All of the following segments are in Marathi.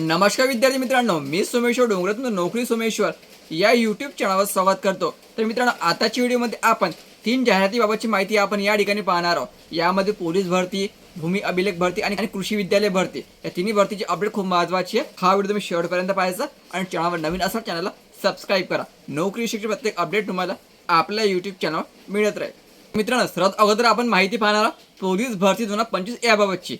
नमस्कार विद्यार्थी मित्रांनो मी सोमेश्वर डोंगरातून नोकरी सोमेश्वर या यूट्यूब चॅनलवर संवाद करतो. तर मित्रांनो आताच्या व्हिडिओमध्ये आपण तीन जाहिरातीबाबतची माहिती आपण या ठिकाणी पाहणार आहोत. यामध्ये पोलीस भरती भूमी अभिलेख भरती आणि आणि कृषी विद्यालय भरती. या तिन्ही भरतीची अपडेट खूप महत्वाची आहे हा व्हिडिओ तुम्ही शेवटपर्यंत पाहायचा आणि चॅनलवर नवीन असाल चॅनलला सबस्क्राईब करा. नोकरी शिक्षण प्रत्येक अपडेट तुम्हाला आपल्या यूट्यूब चॅनलवर मिळत राहील. मित्रांनो सर्वात अगोदर आपण माहिती पाहणार आहोत पोलीस भरती दोन हजार पंचवीस याबाबतची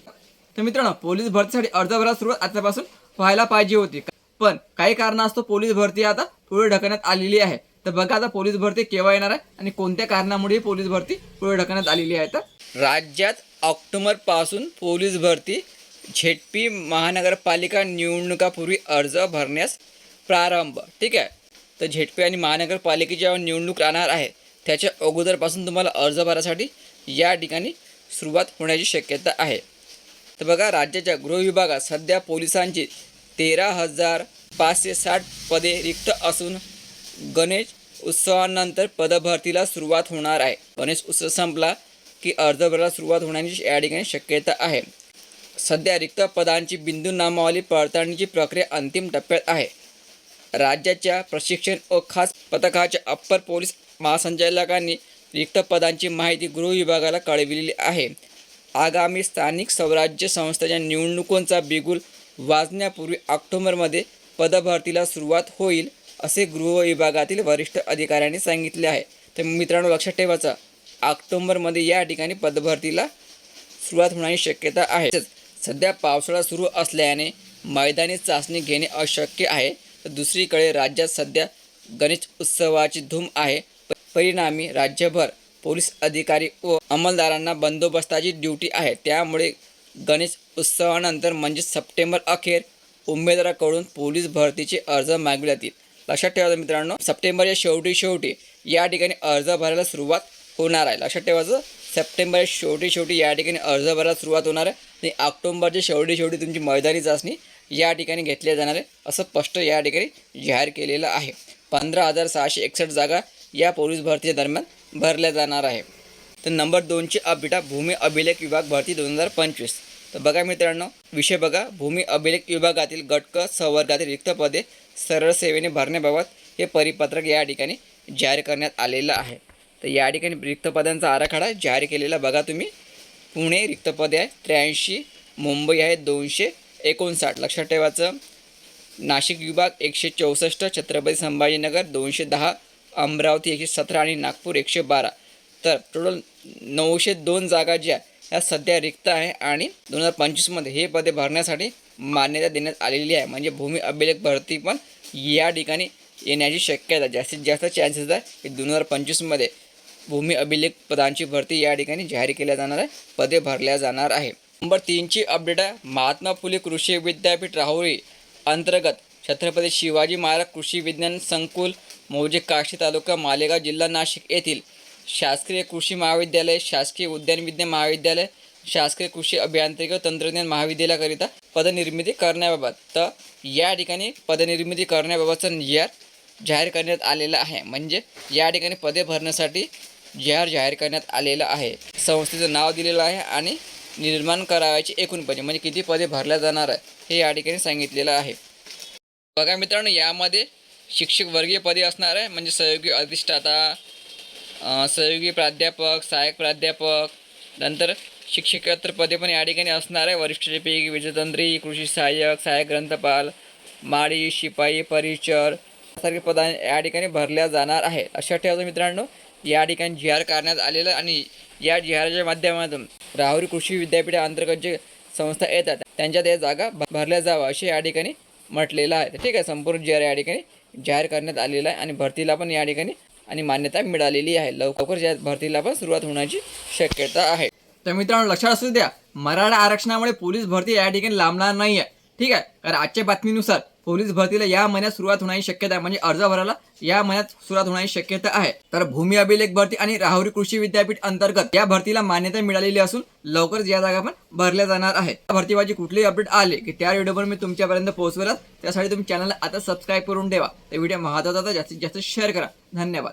तर मित्रांनो पोलीस भरतीसाठी अर्ज भरायला सुरुवात आतापासून व्हायला पाहिजे होती. पण काही कारणास्तव पोलीस भरती आता पुढे ढकलण्यात आलेली आहे. तर बघा आता पोलीस भरती केव्हा येणार आहे आणि कोणत्या कारणामुळे पोलीस भरती पुढे ढकलण्यात आलेली आहे. तर राज्यात ऑक्टोबरपासून पोलीस भरती झेडपी महानगरपालिका निवडणुकापूर्वी अर्ज भरण्यास प्रारंभ. ठीक आहे? तर झेडपी आणि महानगरपालिकेची जेव्हा निवडणूक राहणार आहे त्याच्या अगोदरपासून तुम्हाला अर्ज भरासाठी या ठिकाणी सुरुवात होण्याची शक्यता आहे. तर बघा राज्याच्या गृहविभागात सध्या पोलिसांची तेरा हजार पाचशे साठ पदे रिक्त असून गणेश उत्सवानंतर पदभरतीला सुरुवात होणार आहे. गणेश उत्सव संपला की अर्ज भरायला सुरुवात होण्याची या ठिकाणी शक्यता आहे. सध्या रिक्त पदांची बिंदू नामावली पडताळणीची प्रक्रिया अंतिम टप्प्यात आहे. राज्याच्या प्रशिक्षण व खास पथकाच्या अप्पर पोलीस महासंचालकांनी रिक्त पदांची माहिती गृह विभागाला कळविलेली आहे. आगामी स्थानिक स्वराज्य संस्थेच्या निवडणुकांचा बिगुल वाजण्यापूर्वी ऑक्टोबरमध्ये पदभरतीला सुरुवात होईल असे गृह विभागातील वरिष्ठ अधिकाऱ्यांनी सांगितले आहे. तर मित्रांनो लक्षात ठेवायचं ऑक्टोबरमध्ये या ठिकाणी पदभरतीला सुरुवात होण्याची शक्यता आहे. सध्या पावसाळा सुरू असल्याने मैदानी चाचणी घेणे अशक्य आहे. तर दुसरीकडे राज्यात सध्या गणेश उत्सवाची धूम आहे. परिणामी राज्यभर पोलीस अधिकारी व अंमलदारांना बंदोबस्ताची ड्युटी आहे. त्यामुळे गणेश उत्सवानंतर म्हणजे सप्टेंबर अखेर उमेदवाराकडून पोलीस भरतीचे अर्ज मागले जातील लक्षात ठेवायचं मित्रांनो सप्टेंबरच्या शेवटी शेवटी या ठिकाणी अर्ज भरायला सुरुवात होणार आहे. लक्षात ठेवायचं सप्टेंबर शेवटी शेवटी या ठिकाणी अर्ज भरायला सुरुवात होणार आहे आणि ऑक्टोबरच्या शेवटी शेवटी तुमची मैदानी चाचणी या ठिकाणी घेतली जाणार आहे असं स्पष्ट या ठिकाणी जाहीर केलेलं आहे. पंधरा हजार सहाशे एकसष्ट जागा या पोलीस भरतीच्या दरम्यान भरल्या जाणार आहे. तर नंबर दोनची अपडेटा भूमी अभिलेख विभाग भरती दोन हजार पंचवीस. तर बघा मित्रांनो विषय बघा. भूमी अभिलेख विभागातील गटक संवर्गातील रिक्त पदे सरळ सेवेने भरण्याबाबत हे परिपत्रक या ठिकाणी जाहीर करण्यात आलेलं आहे. तर या ठिकाणी रिक्त पदांचा आराखडा जाहीर केलेला बघा तुम्ही. पुणे रिक्त पदे आहे त्र्याऐंशी मुंबई आहे दोनशे एकोणसाठ. लक्षात ठेवायचं. नाशिक विभाग एकशे चौसष्ट छत्रपती संभाजीनगर दोनशे दहा अमरावती एकशे सतरा आणि नागपूर एकशे बारा. तर टोटल नऊशे दोन जागा ज्या ह्या सध्या रिक्त आहे आणि दोन हजार पंचवीसमध्ये हे पदे भरण्यासाठी मान्यता देण्यात आलेली आहे. म्हणजे भूमी अभिलेख भरती पण या ठिकाणी येण्याची शक्यता जास्तीत जास्त चान्सेस आहे की दोन हजार पंचवीसमध्ये भूमी अभिलेख पदांची भरती या ठिकाणी जाहीर केल्या जाणार आहे पदे भरल्या जाणार आहे. नंबर तीनची अपडेट आहे. महात्मा फुले कृषी विद्यापीठ राहुरी अंतर्गत छत्रपती शिवाजी महाराज कृषी विज्ञान संकुल मौजे काशी तालुका मालेगाव जिल्हा नाशिक येथील शासकीय कृषी महाविद्यालय शासकीय उद्यान विज्ञान महाविद्यालय शासकीय कृषी अभियांत्रिकी व तंत्रज्ञान महाविद्यालयाकरिता पदनिर्मिती करण्याबाबत. तर या ठिकाणी पदनिर्मिती करण्याबाबतचा नियर जाहीर करण्यात आलेला आहे. म्हणजे या ठिकाणी पदे भरण्यासाठी जाहीर जाहीर करण्यात आलेलं आहे. संस्थेचं नाव दिलेलं आहे आणि निर्माण करावायची एकूण पदे म्हणजे किती पदे भरल्या जाणार आहे हे या ठिकाणी सांगितलेलं आहे. बघा मित्रांनो यामध्ये शिक्षक वर्गीय पदे असणार आहे म्हणजे सहयोगी अधिष्ठाता सहयोगी प्राध्यापक सहाय्यक प्राध्यापक नंतर शिक्षकेतर पदे पण या ठिकाणी असणार आहे. वरिष्ठ लिपिक विजयतंत्री कृषी सहाय्यक सहाय्यक ग्रंथपाल माळी शिपाई परिचर सारखे पदा या ठिकाणी भरल्या जाणार आहे अशा ठेवायचं मित्रांनो या ठिकाणी जी आर करण्यात आलेलं आणि या जी आरच्या माध्यमातून राहुरी कृषी विद्यापीठाअंतर्गत जे संस्था येतात त्यांच्या त्या जागा भरल्या जावं असे या ठिकाणी म्हटलेलं आहे. ठीक आहे संपूर्ण जी आर या ठिकाणी जाहीर करण्यात आलेला आहे आणि भरतीला पण या ठिकाणी आणि मान्यता मिळालेली आहे. लवकर या भरतीला पण सुरुवात होण्याची शक्यता आहे. तर मित्रांनो लक्षात असू द्या मराठा आरक्षणामुळे पोलीस भरती या ठिकाणी लांबणार नाही आहे ठीक आहे? कारण आजच्या बातमीनुसार पोलीस भरतीला या महिन्यात सुरुवात होण्याची शक्यता आहे. म्हणजे अर्ज भरायला या महिन्यात सुरुवात होण्याची शक्यता आहे. तर भूमी अभिलेख भरती आणि राहुरी कृषी विद्यापीठ अंतर्गत या भरतीला मान्यता मिळालेली असून लवकरच या जागा पण भरल्या जाणार आहे. भरती भरतीबाजी कुठलीही अपडेट आले की त्या व्हिडिओवर मी तुमच्यापर्यंत पोहोचवेलच. त्यासाठी तुम्ही चॅनलला आता सबस्क्राईब करून ठेवा. ते व्हिडिओ महत्त्वाचा जास्तीत जास्त शेअर करा. धन्यवाद.